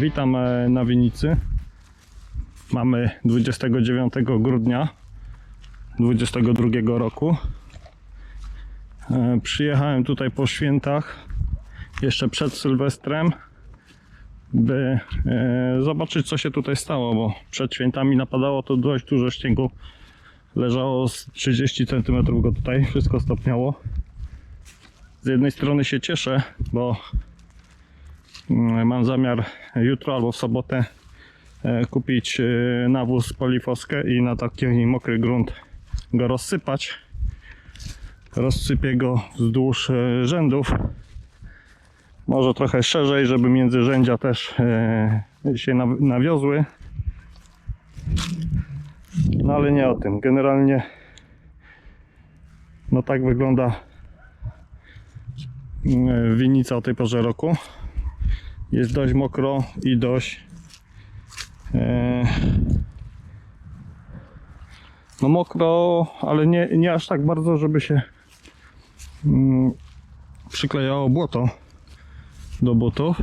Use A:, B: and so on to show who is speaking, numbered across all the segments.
A: Witam e, na Winicy. Mamy 29 grudnia 2022 roku. E, Przyjechałem tutaj po świętach, jeszcze przed Sylwestrem, by e, zobaczyć co się tutaj stało, bo przed świętami napadało to dość dużo śniegu. Leżało z 30 cm go tutaj, wszystko stopniało. Z jednej strony się cieszę, bo Mam zamiar jutro albo w sobotę e, kupić e, nawóz polifoskę i na taki mokry grunt go rozsypać. Rozsypię go wzdłuż e, rzędów. Może trochę szerzej, żeby między rzędzia też się naw- nawiozły. No ale nie o tym. Generalnie no tak wygląda mm, winnica o tej porze roku jest dość mokro i dość e, no mokro, ale nie, nie aż tak bardzo, żeby się mm, przyklejało błoto do butów.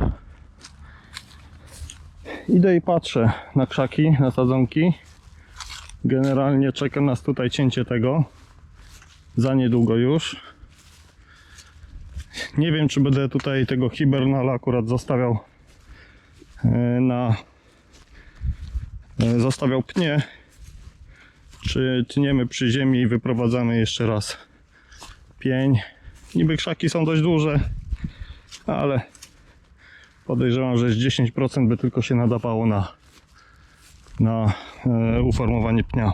A: Idę i patrzę na krzaki, na sadzonki. Generalnie czeka nas tutaj cięcie tego za niedługo już. Nie wiem, czy będę tutaj tego hibernala akurat zostawiał e, na. e, Zostawiał pnie, czy tniemy przy ziemi i wyprowadzamy jeszcze raz pień. Niby krzaki są dość duże, ale podejrzewam, że z 10% by tylko się nadawało na, na e, uformowanie pnia.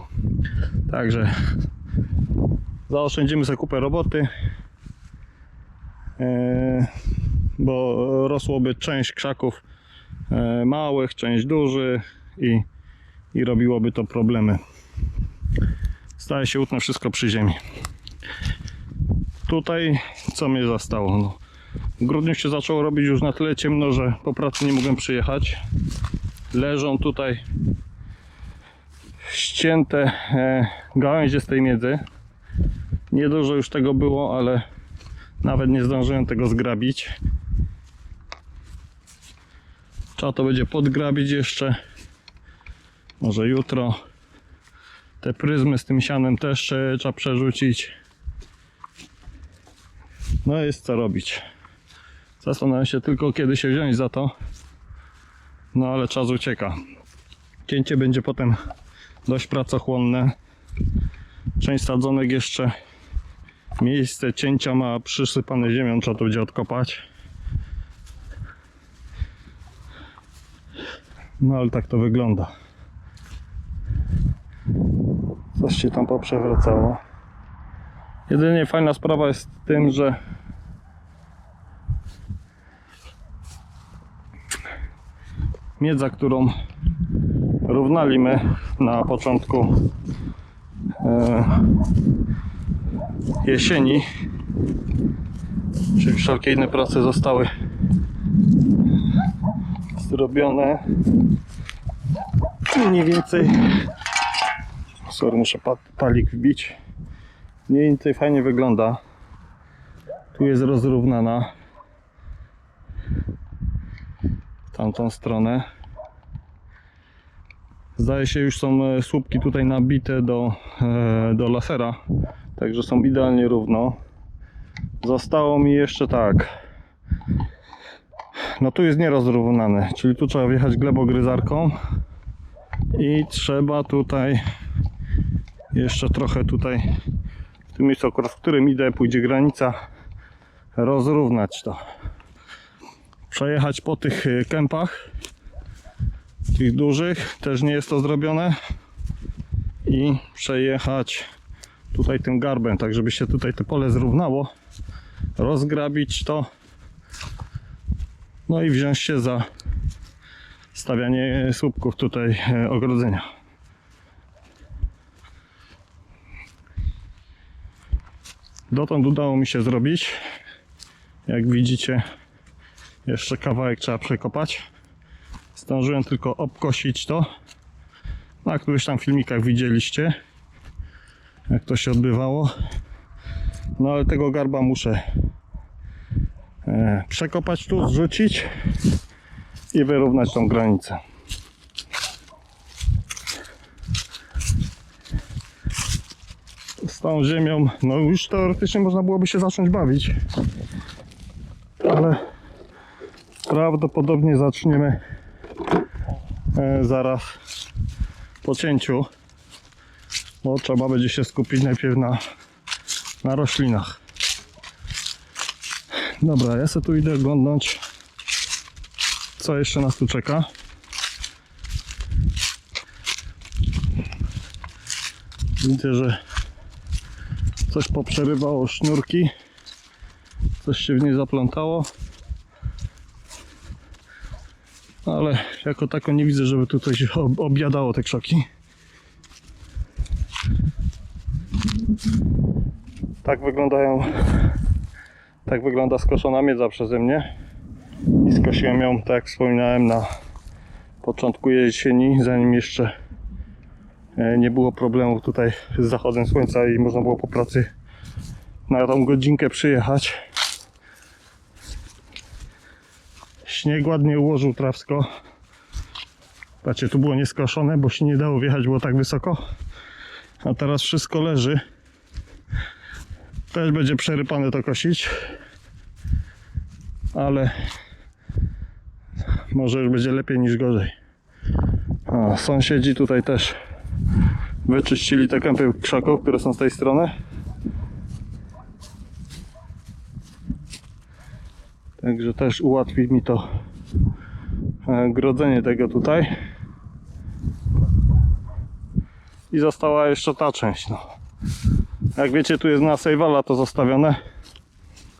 A: Także zaoszczędzimy sobie kupę roboty. E, bo rosłoby część krzaków e, małych, część dużych i, i robiłoby to problemy. Staje się utnę wszystko przy ziemi. Tutaj co mnie zastało? No, w grudniu się zaczęło robić już na tyle ciemno, że po pracy nie mogłem przyjechać. Leżą tutaj ścięte e, gałęzie z tej miedzy. Niedużo już tego było, ale nawet nie zdążyłem tego zgrabić. Trzeba to będzie podgrabić jeszcze. Może jutro. Te pryzmy z tym sianem też trzeba przerzucić. No jest co robić. Zastanawiam się tylko kiedy się wziąć za to. No ale czas ucieka. Cięcie będzie potem dość pracochłonne. Część sadzonek jeszcze Miejsce cięcia ma przysypane ziemią, trzeba to będzie odkopać. No ale tak to wygląda. Coś się tam poprzewracało. Jedynie fajna sprawa jest tym, że miedza, którą równaliśmy na początku e, jesieni, czyli wszelkie inne prace zostały zrobione? Mniej więcej. Sorry, muszę pa palik wbić. Mniej więcej fajnie wygląda. Tu jest rozrównana. Tamtą stronę. Zdaje się już są e, słupki tutaj nabite do, e, do lasera Także są idealnie równo. Zostało mi jeszcze tak. No tu jest nierozrównane, czyli tu trzeba wjechać glebogryzarką i trzeba tutaj jeszcze trochę tutaj w tym miejscu, akurat w którym idę, pójdzie granica, rozrównać to. Przejechać po tych y, kępach, tych dużych, też nie jest to zrobione i przejechać tutaj tym garbem, tak żeby się tutaj to pole zrównało, rozgrabić to, no i wziąć się za stawianie słupków tutaj e, ogrodzenia. Dotąd udało mi się zrobić. Jak widzicie, jeszcze kawałek trzeba przekopać. Zdążyłem tylko obkosić to. Na którychś tam filmikach widzieliście to się odbywało. No ale tego garba muszę e, przekopać tu, zrzucić i wyrównać tą granicę. Z tą ziemią, no już teoretycznie można byłoby się zacząć bawić, ale prawdopodobnie zaczniemy e, zaraz po cięciu, bo trzeba będzie się skupić najpierw na, na roślinach. Dobra, ja sobie tu idę oglądać, co jeszcze nas tu czeka. Widzę, że coś poprzerywało sznurki, coś się w niej zaplątało. Ale jako tako nie widzę, żeby tu coś ob- objadało te krzaki. Tak wyglądają tak wygląda skoszona miedza przeze mnie. I skosiłem ją, tak jak wspominałem, na początku jesieni, zanim jeszcze e, nie było problemów tutaj z zachodem słońca i można było po pracy na tą godzinkę przyjechać. Śnieg ładnie ułożył trawsko. Patrzcie, tu było nieskoszone, bo się nie dało wjechać, było tak wysoko. A teraz wszystko leży. Też będzie przerypane to kosić. Ale może już będzie lepiej niż gorzej. A, sąsiedzi tutaj też wyczyścili te kępy krzaków, które są z tej strony. Także też ułatwi mi to e, grodzenie tego tutaj. I została jeszcze ta część. No. Jak wiecie, tu jest na Sejwala to zostawione,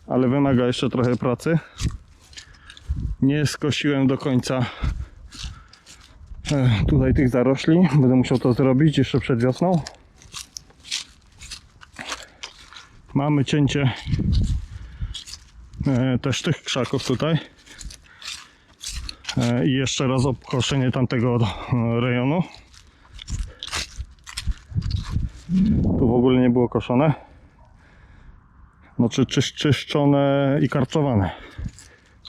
A: ale wymaga jeszcze trochę pracy. Nie skosiłem do końca e, tutaj tych zarośli. Będę musiał to zrobić jeszcze przed wiosną. Mamy cięcie e, też tych krzaków tutaj. E, I jeszcze raz obkoszenie tamtego rejonu. Tu w ogóle nie było koszone. No czy, czy czyszczone i karczowane.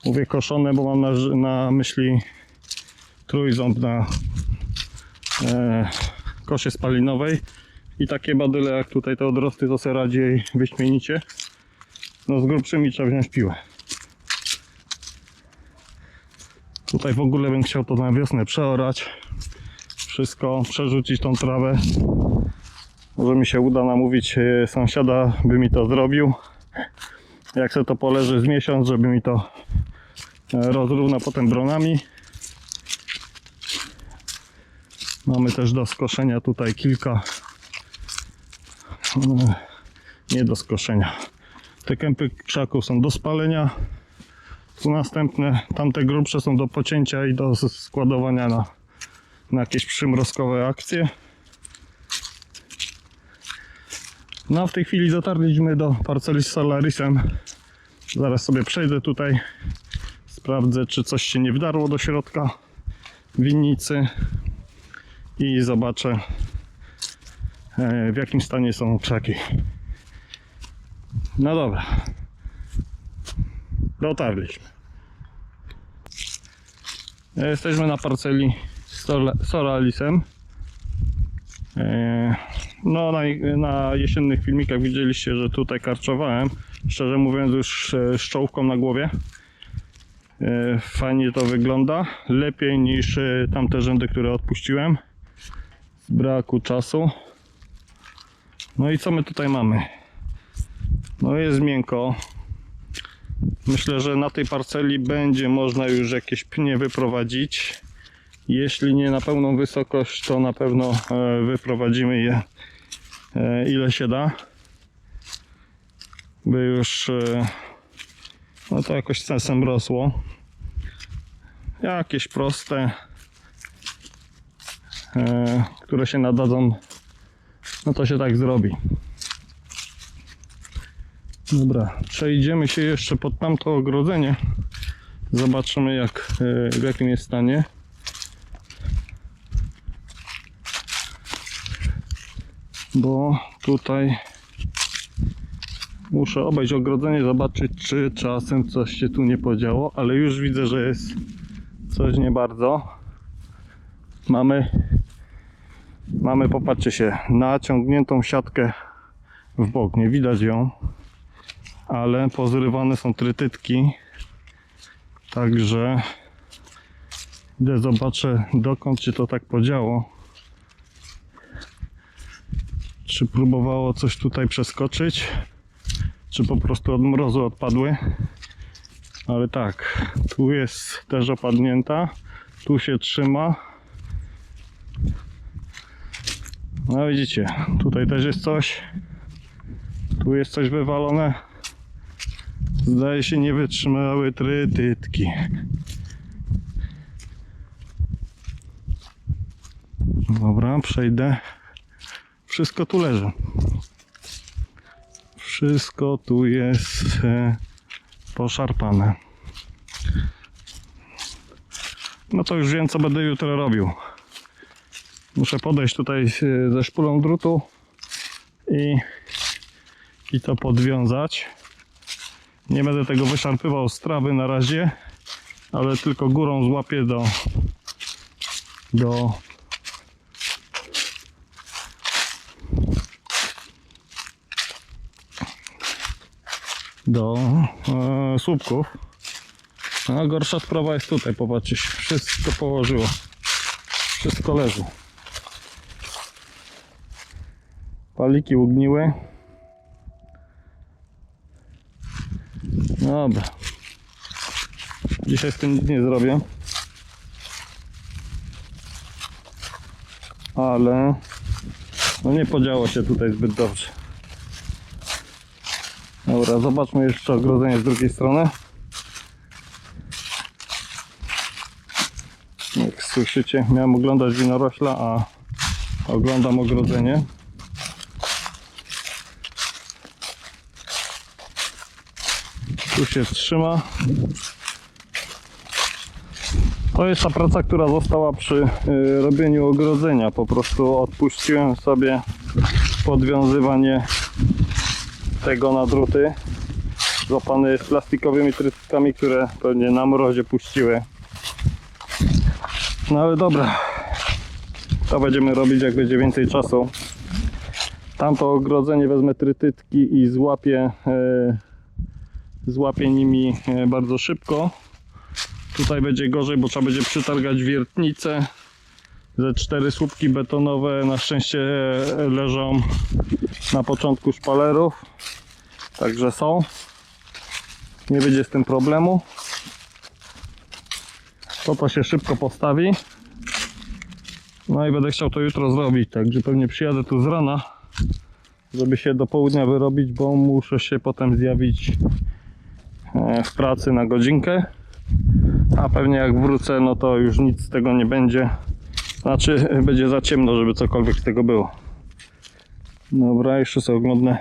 A: Mówię koszone, bo mam na, na myśli trójząb na e, kosie spalinowej i takie badyle jak tutaj te odrosty to se radzi jej wyśmienicie. No z grubszymi trzeba wziąć piłę. Tutaj w ogóle bym chciał to na wiosnę przeorać. Wszystko, przerzucić tą trawę. Może mi się uda namówić e, sąsiada, by mi to zrobił. Jak se to poleży z miesiąc, żeby mi to e, rozrówna potem bronami. Mamy też do skoszenia tutaj kilka. e, Nie do skoszenia. Te kępy krzaków są do spalenia. Tu następne, tamte grubsze są do pocięcia i do składowania na, na jakieś przymrozkowe akcje. No w tej chwili dotarliśmy do parceli z Solarisem. Zaraz sobie przejdę tutaj. Sprawdzę, czy coś się nie wdarło do środka winnicy i zobaczę e, w jakim stanie są krzaki. No dobra. Dotarliśmy. Jesteśmy na parceli z Sol- Solalisem. No, na, na jesiennych filmikach widzieliście, że tutaj karczowałem. Szczerze mówiąc, już e, z czołówką na głowie. E, Fajnie to wygląda. Lepiej niż e, tamte rzędy, które odpuściłem. Z braku czasu. No i co my tutaj mamy? No jest miękko. Myślę, że na tej parceli będzie można już jakieś pnie wyprowadzić. Jeśli nie na pełną wysokość, to na pewno e, wyprowadzimy je e, ile się da. By już e, no to jakoś sensem rosło. Jakieś proste, które się nadadzą, no to się tak zrobi. Dobra, przejdziemy się jeszcze pod tamto ogrodzenie. Zobaczymy jak, w jakim jest stanie. Bo tutaj muszę obejść ogrodzenie, zobaczyć czy czasem coś się tu nie podziało, ale już widzę, że jest coś nie bardzo. Mamy, mamy, popatrzcie się, naciągniętą siatkę w bok, nie widać ją, ale pozrywane są trytytki, także idę zobaczę dokąd się to tak podziało. Czy próbowało coś tutaj przeskoczyć, czy po prostu od mrozu odpadły. Ale tak, tu jest też opadnięta, tu się trzyma. No widzicie, tutaj też jest coś. Tu jest coś wywalone. Zdaje się nie wytrzymały trytytki. Dobra, przejdę. Wszystko tu leży. Wszystko tu jest e, poszarpane. No to już wiem, co będę jutro robił. Muszę podejść tutaj e, ze szpulą drutu i, i to podwiązać. Nie będę tego wyszarpywał z trawy na razie, ale tylko górą złapię do, do do e, słupków. A gorsza sprawa jest tutaj, popatrzcie, wszystko położyło. Wszystko leży. Paliki ugniły. Dobra. Dzisiaj z tym nic nie zrobię. Ale no nie podziało się tutaj zbyt dobrze. Dobra, zobaczmy jeszcze ogrodzenie z drugiej strony. Jak słyszycie, miałem oglądać winorośla, a oglądam ogrodzenie. Tu się trzyma. To jest ta praca, która została przy y, robieniu ogrodzenia. Po prostu odpuściłem sobie podwiązywanie tego na druty. Złapany jest plastikowymi trytkami, które pewnie na mrozie puściły. No ale dobra. To będziemy robić jak będzie więcej czasu. Tamto ogrodzenie wezmę trytytki i złapię, e, złapię nimi e, bardzo szybko. Tutaj będzie gorzej, bo trzeba będzie przytargać wiertnicę. Ze cztery słupki betonowe na szczęście leżą na początku szpalerów. Także są. Nie będzie z tym problemu. To to się szybko postawi. No i będę chciał to jutro zrobić, także pewnie przyjadę tu z rana, żeby się do południa wyrobić, bo muszę się potem zjawić e, w pracy na godzinkę. A pewnie jak wrócę, no to już nic z tego nie będzie. Znaczy, będzie za ciemno, żeby cokolwiek z tego było. Dobra, jeszcze sobie oglądnę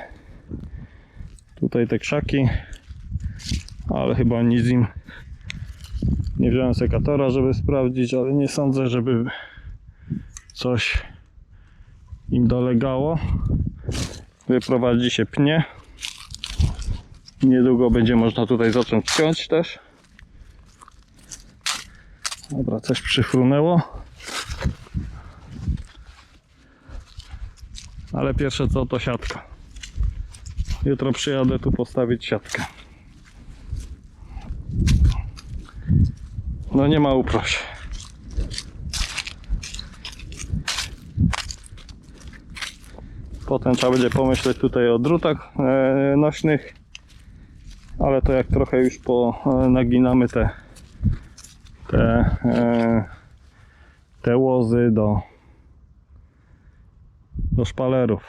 A: tutaj te krzaki, ale chyba nic im nie wziąłem sekatora, żeby sprawdzić, ale nie sądzę, żeby coś im dolegało. Wyprowadzi się pnie. Niedługo będzie można tutaj zacząć ciąć też. Dobra, coś przyfrunęło. Ale pierwsze co to siatka. Jutro przyjadę tu postawić siatkę. No nie ma uproś. Potem trzeba będzie pomyśleć tutaj o drutach e, nośnych. Ale to jak trochę już po e, naginamy te te, e, te łozy do do szpalerów.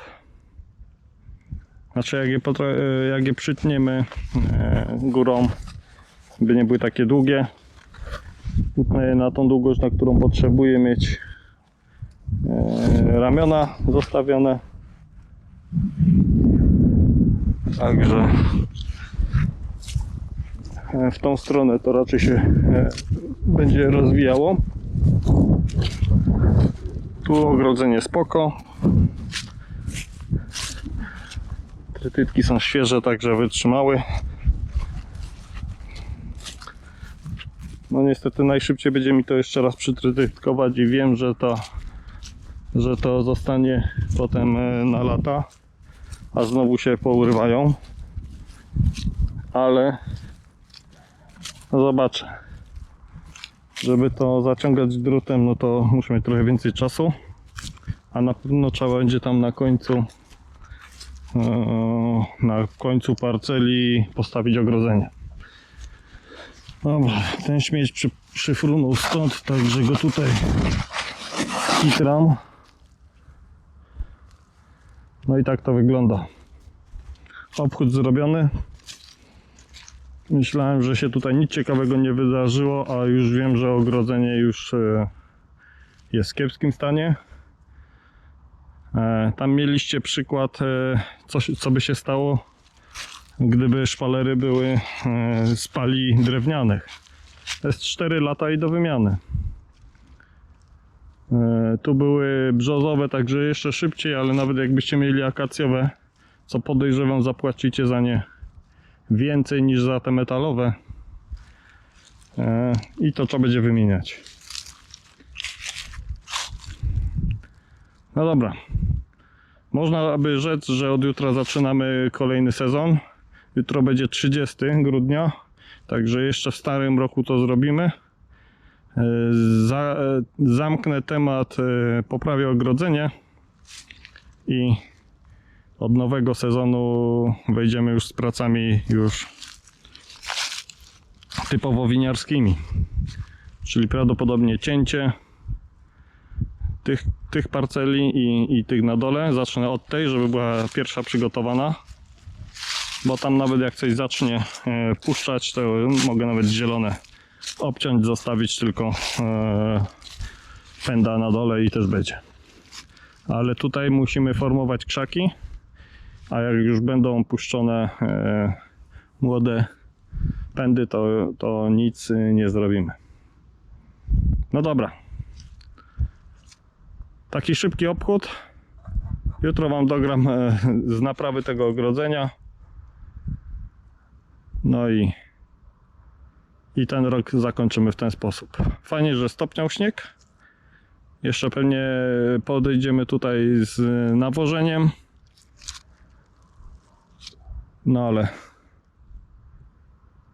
A: Znaczy jak je, e, jak je przytniemy e, górą, by nie były takie długie, na tą długość, na którą potrzebuję mieć e, ramiona zostawione. Także w tą stronę to raczej się będzie rozwijało. Tu ogrodzenie spoko. Trytytki są świeże, także wytrzymały. No niestety najszybciej będzie mi to jeszcze raz przytrytykować i wiem, że to, że to zostanie potem e, na lata, a znowu się pourywają. Ale zobaczę. Żeby to zaciągać drutem, no to muszę mieć trochę więcej czasu. A na pewno trzeba będzie tam na końcu na końcu parceli postawić ogrodzenie. Dobra, ten śmieć przy, przyfrunął stąd, także go tutaj kitram. No i tak to wygląda. Obchód zrobiony. Myślałem, że się tutaj nic ciekawego nie wydarzyło, a już wiem, że ogrodzenie już e, jest w kiepskim stanie. E, Tam mieliście przykład, e, co, co by się stało, gdyby szpalery były e, z pali drewnianych. To jest 4 lata i do wymiany. Tu były brzozowe, także jeszcze szybciej, ale nawet jakbyście mieli akacjowe, co podejrzewam zapłacicie za nie więcej niż za te metalowe. I to trzeba będzie wymieniać. No dobra. Można by rzec, że od jutra zaczynamy kolejny sezon. Jutro będzie 30 grudnia, także jeszcze w starym roku to zrobimy. E, e, zamknę temat, e, poprawię ogrodzenie i od nowego sezonu wejdziemy już z pracami już typowo winiarskimi. Czyli prawdopodobnie cięcie tych, tych parceli i, i tych na dole. Zacznę od tej, żeby była pierwsza przygotowana. Bo tam nawet jak coś zacznie e, puszczać, to mogę nawet zielone obciąć, zostawić tylko e, pęda na dole i też będzie. Ale tutaj musimy formować krzaki, a jak już będą puszczone e, młode pędy, to, to nic nie zrobimy. No dobra, taki szybki obchód. Jutro Wam dogram e, z naprawy tego ogrodzenia. No i, i ten rok zakończymy w ten sposób. Fajnie, że stopniał śnieg. Jeszcze pewnie podejdziemy tutaj z nawożeniem. No ale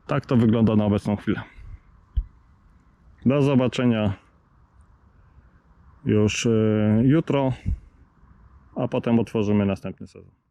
A: tak to wygląda na obecną chwilę. Do zobaczenia już e, jutro, a potem otworzymy następny sezon.